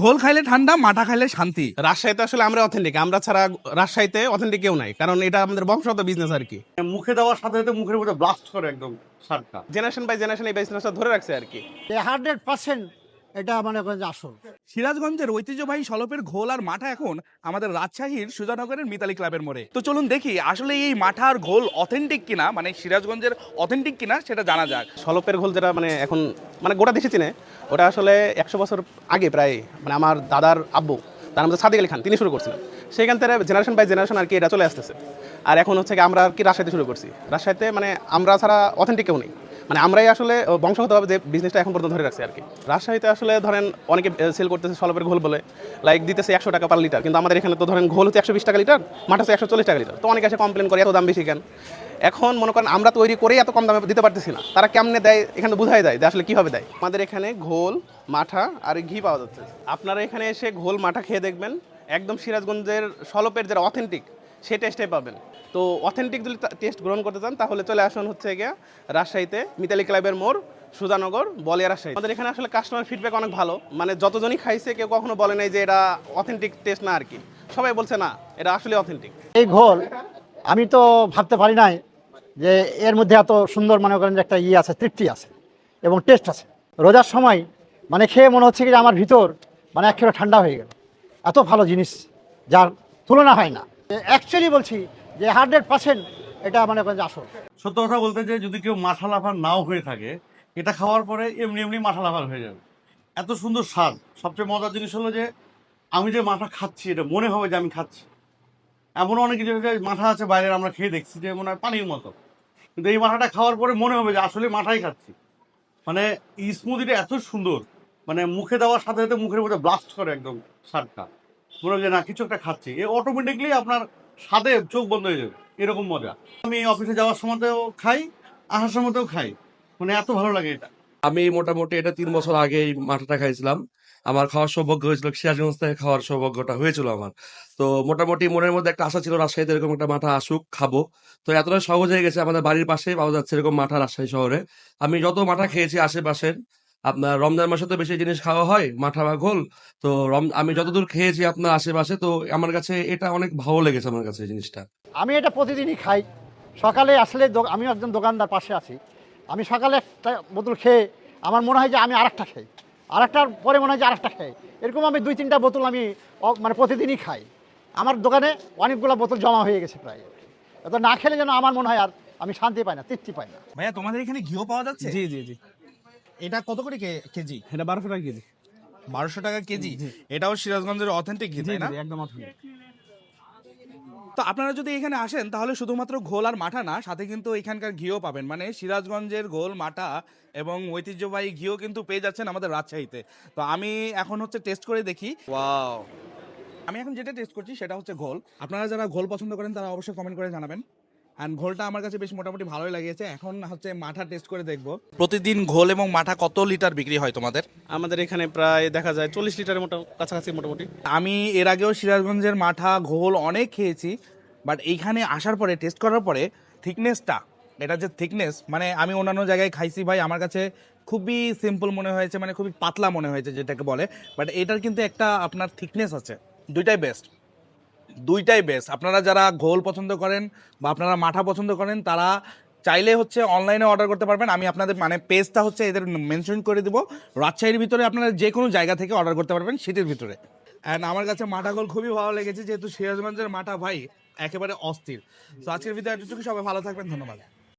ঘোল খাইলে ঠান্ডা মাঠা খাইলে শান্তি। রাজশাহীতে আসলে আমরা অথেন্টিক আমরা ছাড়া রাজশাহীতে অথেন্টিক কেউ নাই কারণ এটা আমাদের বংশগত বিজনেস আর কি। মুখে দেওয়ার সাথে সাথে মুখের মধ্যে ব্লাস্ট করে একদম সারটা। জেনারেশন বাই জেনারেশন এই বিজনেসটা ধরে রাখছে আর কি। হান্ড্রেড পার্সেন্ট এটা মনে করেন যে আসল। সিরাজগঞ্জের ঐতিহ্যবাহী সলপের ঘোল আর মাঠা এখন আমাদের রাজশাহীর সুজানগরের মিতালি ক্লাবের মোড়ে। তো চলুন দেখি আসলে এই মাঠা আর ঘোল অথেন্টিক কিনা মানে সিরাজগঞ্জের অথেন্টিক কিনা সেটা জানা যাক। সলপের ঘোল যেটা মানে এখন মানে গোটা দেশে চিনে ওটা আসলে একশো বছর আগে প্রায় মানে আমার দাদার আব্বু তার মধ্যে সাদিক আলী খান তিনি শুরু করছিলেন। সেখান থেকে জেনারেশন বাই জেনারেশন আর কি এটা চলে আসতেছে। আর এখন হচ্ছে কি আমরা আর কি রাজশাহীতে শুরু করছি। রাজশাহীতে মানে আমরা ছাড়া অথেন্টিক কেউ নেই। মানে আমরাই আসলে বংশগতভাবে যে বিজনেসটা এখন পর্যন্ত ধরে রাখছি আর কি। রাজশাহীতে আসলে ধরেন অনেকে সেল করতেছে সলপের ঘোল বলে। লাইক দিতেছে একশো টাকা পার লিটার কিন্তু আমাদের এখানে তো ধরেন ঘোল হচ্ছে একশো বিশ টাকা লিটার মাঠ হচ্ছে একশো চল্লিশ টাকা লিটার তো অনেকে এসে কমপ্লেন করে, এত দাম বেশি কেন? এখন মনে করেন আমরা তৈরি করেই এত কম দামে দিতে পারতেছি না। তারা কেমনে দেয়, এখানে বোঝাই দেয় যে আসলে কীভাবে দেয়। আমাদের এখানে ঘোল, মাঠা আর ঘি পাওয়া যাচ্ছে। আপনারা এখানে এসে ঘোল, মাঠা খেয়ে দেখবেন, একদম সিরাজগঞ্জের সলপের যেটা অথেন্টিক সেই টেস্টে পাবেন। তো অথেন্টিক যদি টেস্ট গ্রহণ করতে চান, তাহলে চলে আসুন হচ্ছে গিয়ে রাজশাহীতে মিতালি ক্লাবের মোড়, সুজানগর, বলিয়া রাজশাহী। আমাদের এখানে আসলে কাস্টমার ফিডব্যাক অনেক ভালো। মানে যতজনই খাইছে, কেউ কখনো বলে নাই যে এটা অথেন্টিক টেস্ট না আর কি। সবাই বলছে না, এটা আসলে অথেন্টিক এই ঘোল, আমি তো ভাবতে পারি নাই যে এর মধ্যে এত সুন্দর মনে করেন যে একটা ইয়ে আছে, তৃপ্তি আছে এবং টেস্ট আছে। রোজার সময় মানে খেয়ে মনে হচ্ছে কি যে আমার ভিতর মানে একেবারে ঠান্ডা হয়ে গেল। এত ভালো জিনিস যার তুলনা হয় না। অ্যাকচুয়ালি বলছি যে হান্ড্রেড পার্সেন্ট এটা মানে আসল। সত্য কথা বলতে যে যদি কেউ মাথা লাফার নাও হয়ে থাকে, এটা খাওয়ার পরে এমনি এমনি মাথা লাফার হয়ে যাবে। এত সুন্দর স্বাদ। সবচেয়ে মজার জিনিস হলো যে আমি যে মাথা খাচ্ছি, এটা মনে হবে যে আমি খাচ্ছি। এমন অনেক কিছু মাথা আছে বাইরে আমরা খেয়ে দেখছি যে মনে হয় পানির মতো। কিন্তু এই মাথাটা খাওয়ার পরে মনে হবে যে আসলে মাথাই খাচ্ছি। মানে স্মুদিটা এত সুন্দর। মানে মুখে দেওয়ার সাথে সাথে মুখের মধ্যে ব্লাস্ট করে একদম স্বাদটা। মনে যে, না, কিছু একটা খাচ্ছি। এ অটোমেটিকলি আপনার স্বাদে চোখ বন্ধ হয়ে যাবে। এরকম মজা। আমি অফিসে যাওয়ার সময়তেও খাই, আসার সময়তেও খাই। মানে এত ভালো লাগে এটা। আমি মোটামুটি এটা তিন বছর আগে এই মাঠাটা খাইছিলাম। আমার খাওয়ার সৌভাগ্য হয়েছিল, সিরাজগঞ্জ থেকে খাওয়ার সৌভাগ্যটা হয়েছিল আমার। তো মোটামুটি মনের মধ্যে একটা আশা ছিল, রাজশাহীতে এরকম একটা মাঠা আসুক, খাব। তো এতটা সহজ হয়ে গেছে আমাদের বাড়ির পাশেই পাওয়া যাচ্ছে এরকম মাঠা রাজশাহী শহরে। আমি যত মাঠা খেয়েছি আশেপাশের আপনার রমজান মাসে তো বেশি জিনিস খাওয়া হয় মাঠা বা ঘোল। তো রম আমি যতদূর খেয়েছি আপনার আশেপাশে তো আমার কাছে এটা অনেক ভালো লেগেছে আমার কাছে জিনিসটা। আমি এটা প্রতিদিনই খাই। সকালে আসলে আমিও একজন দোকানদার পাশে আছি। আমি সকালে একটা বোতল খেয়ে আমার মনে হয় যে আমি আরেকটা খাই। আরেকটার পরে মনে হয় যে আরেকটা খাই। এরকম আমি দুই তিনটা বোতল আমি মানে প্রতিদিনই খাই। আমার দোকানে অনেকগুলো বোতল জমা হয়ে গেছে প্রায়। তো না খেলে যেন আমার মনে হয় আর আমি শান্তি পাই না তৃপ্তি পাই না। ভাইয়া তোমাদের এখানে ঘিও পাওয়া যাচ্ছে? জি জি জি। এটা কত করে কে- কেজি? এটা বারোশো টাকা কেজি। বারোশো টাকা কেজি? এটাও সিরাজগঞ্জের অথেন্টিক ঘি তাই না? একদম অথেন্টিক তো আপনারা যদি এখানে আসেন তাহলে শুধুমাত্র ঘোল আর মাঠা না সাথে কিন্তু এখানকার ঘিও পাবেন। মানে সিরাজগঞ্জের ঘোল মাঠা এবং ঐতিহ্যবাহী ঘিও কিন্তু পেয়ে যাচ্ছেন আমাদের রাজশাহীতে। তো আমি এখন হচ্ছে টেস্ট করে দেখি। ওয়াও আমি এখন যেটা টেস্ট করছি সেটা হচ্ছে ঘোল। আপনারা যারা ঘোল পছন্দ করেন তারা অবশ্যই কমেন্ট করে জানাবেন। অ্যান্ড ঘোলটা আমার কাছে বেশ মোটামুটি ভালোই লাগিয়েছে। এখন হচ্ছে মাঠা টেস্ট করে দেখব। প্রতিদিন ঘোল এবং মাঠা কত লিটার বিক্রি হয় তোমাদের? আমাদের এখানে প্রায় দেখা যায় চল্লিশ লিটারের মতো কাছাকাছি মোটামুটি। আমি এর আগেও সিরাজগঞ্জের মাঠা ঘোল অনেক খেয়েছি বাট এইখানে আসার পরে টেস্ট করার পরে থিকনেসটা এটা যে থিকনেস মানে আমি অন্যান্য জায়গায় খাইছি ভাই আমার কাছে খুবই সিম্পল মনে হয়েছে মানে খুবই পাতলা মনে হয়েছে যেটাকে বলে বাট এটার কিন্তু একটা আপনার থিকনেস আছে দুইটাই বেস্ট দুইটাই বেস্ট আপনারা যারা ঘোল পছন্দ করেন বা আপনারা মাঠা পছন্দ করেন, তারা চাইলে হচ্ছে অনলাইনে অর্ডার করতে পারবেন। আমি আপনাদের মানে পেজটা হচ্ছে এদের মেনশন করে দেবো। রাজশাহীর ভিতরে আপনারা যে কোনো জায়গা থেকে অর্ডার করতে পারবেন সিটির ভিতরে। অ্যান্ড আমার কাছে মাঠা ঘোল খুবই ভালো লেগেছে, যেহেতু সিরাজগঞ্জের মাঠা ভাই একেবারে অস্থির। তো আজকের ভিতরে সবাই ভালো থাকবেন, ধন্যবাদ।